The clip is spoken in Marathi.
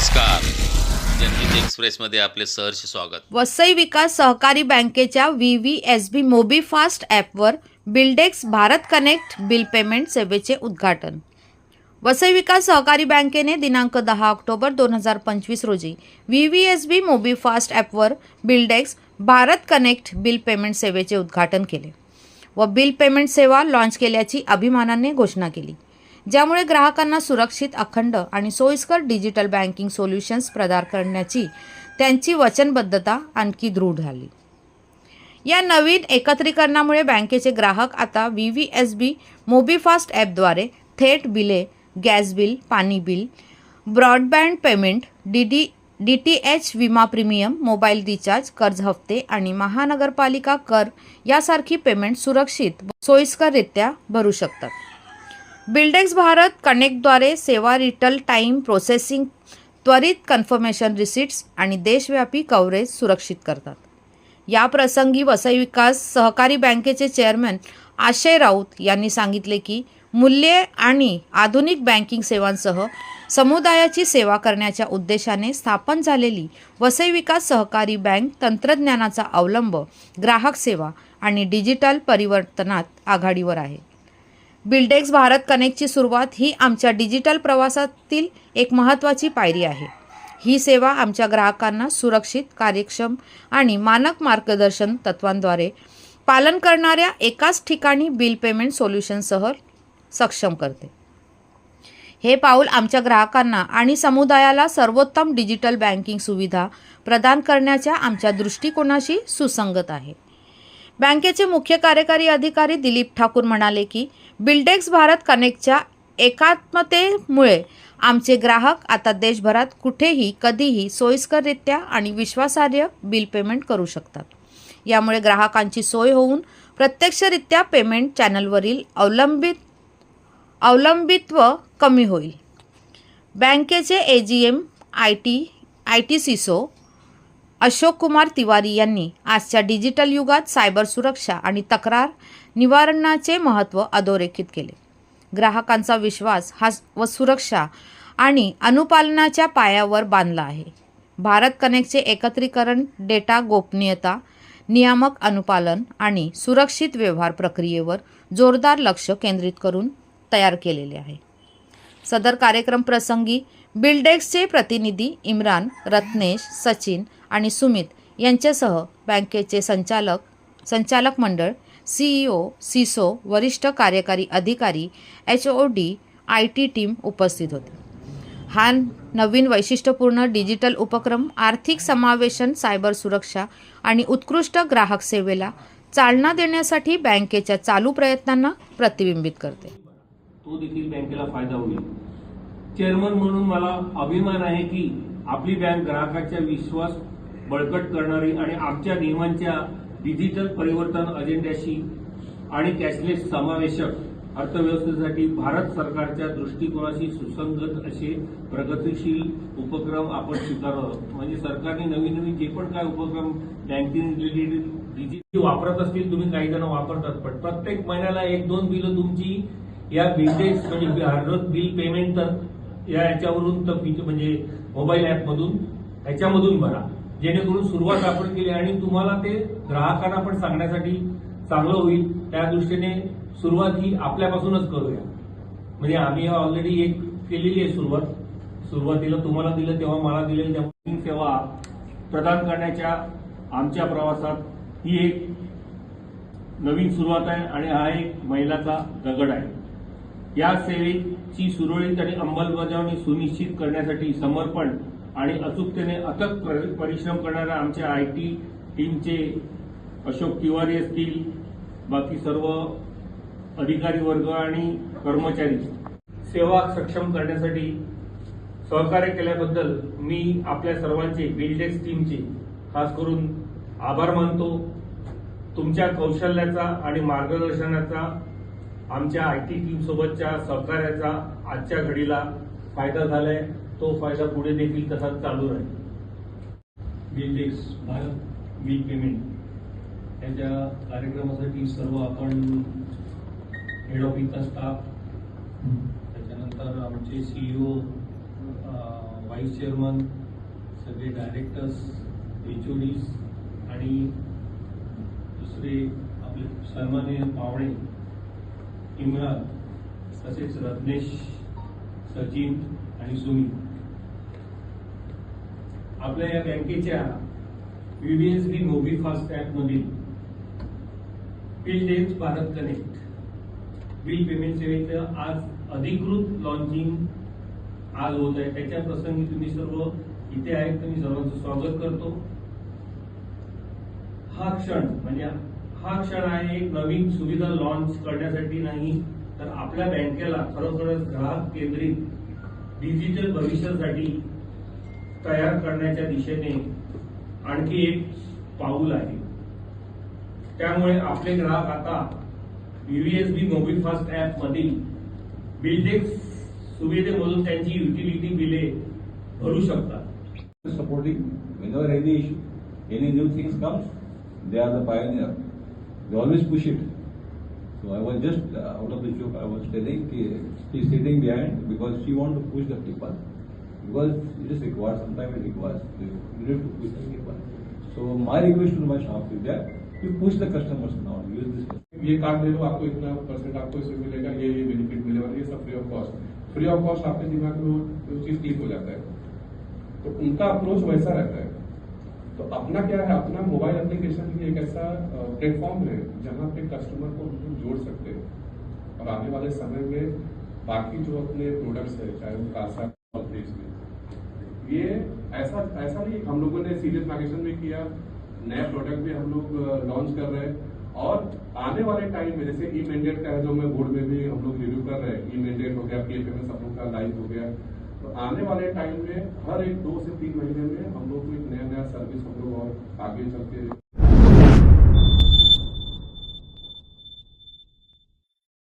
नमस्कार. जनहित एक्सप्रेसमध्ये आपले सहर्ष स्वागत. वसई विकास सहकारी बँकेच्या V V S B Mobi Fast ॲपवर Billdesk Bharat connect bill payment सेवेचे उद्घाटन. वसई विकास सहकारी बँकेने दिनांक दहा ऑक्टोबर दोन हजार पंचवीस रोजी V V S B Mobi Fast ॲपवर Billdesk Bharat connect bill payment सेवेचे उद्घाटन केले व बिल पेमेंट सेवा लॉन्च केल्याची अभिमानाने घोषणा केली. ज्यामुळे ग्राहकांना सुरक्षित अखंड आणि सोयीस्कर डिजिटल बँकिंग सोल्युशन्स प्रदान करण्याची त्यांची वचनबद्धता आणखी दृढ झाली. या नवीन एकत्रीकरणामुळे बँकेचे ग्राहक आता V V S B Mobi Fast ॲपद्वारे थेट बिले गॅस बिल पाणी bill broadband payment D D D T H विमा प्रीमियम मोबाईल रिचार्ज कर्ज हफ्ते आणि महानगरपालिका कर यासारखी पेमेंट सुरक्षित सोयीस्कररित्या भरू शकतात. बिल्डेक्स भारत कनेक्टद्वारे सेवा रिटल टाईम प्रोसेसिंग त्वरित कन्फर्मेशन रिसिट्स आणि देशव्यापी कव्हरेज सुरक्षित करतात. या प्रसंगी वसई विकास सहकारी बँकेचे चेअरमॅन आशय राऊत यांनी सांगितले की मूल्ये आणि आधुनिक बँकिंग सेवांसह समुदायाची सेवा करण्याच्या उद्देशाने स्थापन झालेली वसई विकास सहकारी बँक तंत्रज्ञानाचा अवलंब ग्राहक सेवा आणि डिजिटल परिवर्तनात आघाडीवर आहे. बिल्डेक्स भारत कनेक्टची सुरुवात ही आमच्या डिजिटल प्रवासातील एक महत्त्वाची पायरी आहे. ही सेवा आमच्या ग्राहकांना सुरक्षित कार्यक्षम आणि मानक मार्गदर्शन तत्वांद्वारे पालन करणाऱ्या एकाच ठिकाणी बिल पेमेंट सोल्युशनसह सक्षम करते. हे पाऊल आमच्या ग्राहकांना आणि समुदायाला सर्वोत्तम डिजिटल बँकिंग सुविधा प्रदान करण्याच्या आमच्या दृष्टिकोनाशी सुसंगत आहे. बँकेचे मुख्य कार्यकारी अधिकारी दिलीप ठाकूर म्हणाले की बिल्डेक्स भारत कनेक्टच्या एकात्मतेमुळे आमचे ग्राहक आता देशभरात कुठेही कधीही सोयीस्कररित्या आणि विश्वासार्ह बिल पेमेंट करू शकतात. यामुळे ग्राहकांची सोय होऊन प्रत्यक्षरित्या पेमेंट चॅनलवरील अवलंबित अवलंबित्व कमी होईल. बँकेचे A G M I T I T CISO Ashok Kumar Tiwari यांनी आजच्या डिजिटल युगात सायबर सुरक्षा आणि तक्रार निवारणाचे महत्त्व अधोरेखित केले. ग्राहकांचा विश्वास हा व सुरक्षा आणि अनुपालनाच्या पायावर बांधला आहे. भारत कनेक्टचे एकत्रीकरण डेटा गोपनीयता नियामक अनुपालन आणि सुरक्षित व्यवहार प्रक्रियेवर जोरदार लक्ष केंद्रित करून तयार केलेले आहे. सदर कार्यक्रम प्रसंगी बिल्डेक्सचे प्रतिनिधी इम्रान रत्नेश सचिन आणि सुमित यांच्यासह बँकेचे संचालक संचालक मंडळ सीईओ सीसो वरिष्ठ कार्यकारी अधिकारी H O D I T team उपस्थित होते. हा नवीन वैशिष्ट्यपूर्ण डिजिटल उपक्रम आर्थिक समावेशन सायबर सुरक्षा आणि उत्कृष्ट ग्राहक सेवेला चालना देण्यासाठी बँकेच्या चालू प्रयत्नांना प्रतिबिंबित करते. तो देखील बँकेला फायदा होईल. चेअरमन म्हणून मला अभिमान आहे की आपली बँक ग्राहकाच्या विश्वास बळकट करणारी आणि आमच्या नियमांच्या डिजिटल परिवर्तन अजेंड्याशी आणि कॅशलेस समावेशक अर्थव्यवस्थेसाठी भारत सरकारच्या दृष्टिकोनाशी सुसंगत असे प्रगतीशील उपक्रम आपण स्वीकारत म्हणजे सरकारने नवीन नवीन जे पण काय उपक्रम बँकिंग रिलेटेड डिजिटल वापरत असतील तुम्ही काही जण वापरतात पण प्रत्येक महिन्याला एक दोन बिलं तुमची या बिल्डेक्स म्हणजे भारत बिल पेमेंट तर या याच्यावरून तर म्हणजे मोबाईल ॲपमधून ह्याच्यामधून भरा. जेणेकरून सुरुवात आपण केली आणि तुम्हाला ते ग्राहकांना पण सांगण्यासाठी चांगलं होईल. त्या दृष्टीने सुरुवात ही आपल्यापासूनच करूया. म्हणजे आम्ही ऑलरेडी एक केलेली आहे सुरुवात. सुरुवातीला तुम्हाला दिलं तेव्हा मला दिलेली त्या सेवा प्रदान करण्याच्या आमच्या प्रवासात ही एक नवीन सुरुवात आहे आणि हा एक मैलाचा दगड आहे. या सेवेची सुरळीत आणि अंमलबजावणी सुनिश्चित करण्यासाठी समर्पण आणि अचूकतेने अथक परिश्रम करणाऱ्या आमच्या आय टी टीमचे अशोक तिवारी असतील बाकी सर्व अधिकारी वर्ग आणि कर्मचारी सेवा सक्षम करण्यासाठी सहकार्य केल्याबद्दल मी आपल्या सर्वांचे बिल्डेक्स टीमचे खास करून आभार मानतो. तुमच्या कौशल्याचा आणि मार्गदर्शनाचा आमच्या आय टी टीम सोबतच्या सहकार्याचा आजच्या घडीला फायदा झालाय. तो फायदा पुढे देखील तसाच चालू राहील. बिल्डेक्स भारत बिल पेमेंट याच्या कार्यक्रमासाठी सर्व आपण हेड ऑफिसचा स्टाफ त्याच्यानंतर आमचे सीईओ व्हाईस चेअरमन सगळे डायरेक्टर्स एच ओ आणि दुसरे आपले सन्माननीय पावणे इम्रान तसेच रत्नेश सचिन आणि सुनील. आपल्या या बँकेच्या व्हीबीएसबी मोबी फास्ट ॲपमधील बिल डेन्स भारत कनेक्ट. बिल पेमेंट सेवेचं आज अधिकृत लॉन्चिंग आज होत आहे. त्याच्या प्रसंगी तुम्ही सर्व इथे आहेत तर मी सर्वांचं स्वागत करतो. हा क्षण म्हणजे हा क्षण आहे एक नवीन सुविधा लॉन्च करण्यासाठी नाही तर आपल्या बँकेला खरोखरच ग्राहक केंद्रित डिजिटल भविष्यासाठी तयार करण्याच्या दिशेने आणखी एक पाऊल आहे. त्यामुळे आपले ग्राहक आता युएसबी मोबाईल ऍप मधील बिल्डेक्स सुविधेमधून त्यांची युटिलिटी बिले भरू शकतात. Supporting whenever any issue any new things comes they are the pioneer They always push it. So I was just uh, out of the joke. I was telling ki she's sitting behind because she want to push the people because it is required. Sometimes it requires you need to push the people. So my request to my shop is that you push the customers now. Use this. ये कार्ड ले लो आपको इतना परसेंट आपको इसमें मिलेगा ये ये बेनिफिट मिलेगा ये सब free of cost free of cost आपके दिमाग में वो चीज़ क्लिक हो जाता है तो उनका अप्रोच वैसा रहता है तो अपना क्या है? अपना मोबाइल एप्लीकेशन भी एक ऐसा प्लेटफॉर्म है जहाँ पे कस्टमर को हम जोड़ सकते हैं। और आने वाले समय में बाकी जो अपने प्रोडक्ट्स है, चाहे वो कासा देश में, ये ऐसा ऐसा नहीं, हम लोगों ने सीरियस मार्केशन भी किया, नया प्रोडक्ट भी हम लोग लॉन्च कर रहे हैं। और आने वाले टाइम में, जैसे ई मैंडेट का है जो मैं बोर्ड में भी हम लोग रिव्यू कर रहे हैं। ई मैंडेट हो गया पी एफ़ सब लोग का लाइव हो गया। आने वाले टाइम में हर एक दो से तीन महीने में हम लोग को एक नया नया सर्विस हम लोग और आगे चल के